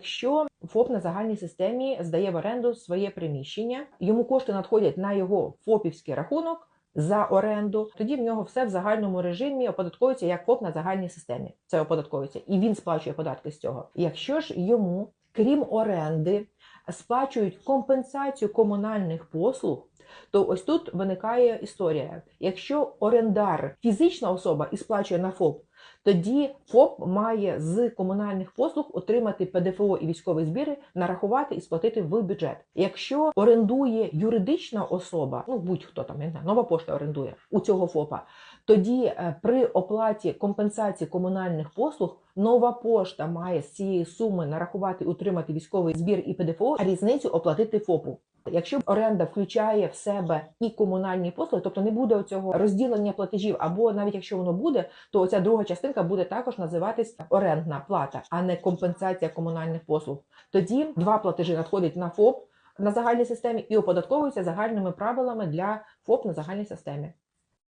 Якщо ФОП на загальній системі здає в оренду своє приміщення, йому кошти надходять на його ФОПівський рахунок за оренду, тоді в нього все в загальному режимі оподатковується як ФОП на загальній системі. Це оподатковується, і він сплачує податки з цього. Якщо ж йому, крім оренди, сплачують компенсацію комунальних послуг. То ось тут виникає історія. Якщо орендар фізична особа і сплачує на ФОП, тоді ФОП має з комунальних послуг отримати ПДФО і військові збіри, нарахувати і сплатити в бюджет. Якщо орендує юридична особа, ну будь-хто там не знаю, нова пошта орендує у цього ФОПа, тоді е, при оплаті компенсації комунальних послуг нова пошта має з цієї суми нарахувати, утримати військовий збір і ПДФО, а різницю оплатити ФОПу. Якщо оренда включає в себе і комунальні послуги, тобто не буде цього розділення платежів, або навіть якщо воно буде, то оця друга частинка буде також називатись орендна плата, а не компенсація комунальних послуг. Тоді два платежі надходять на ФОП на загальній системі і оподатковуються загальними правилами для ФОП на загальній системі.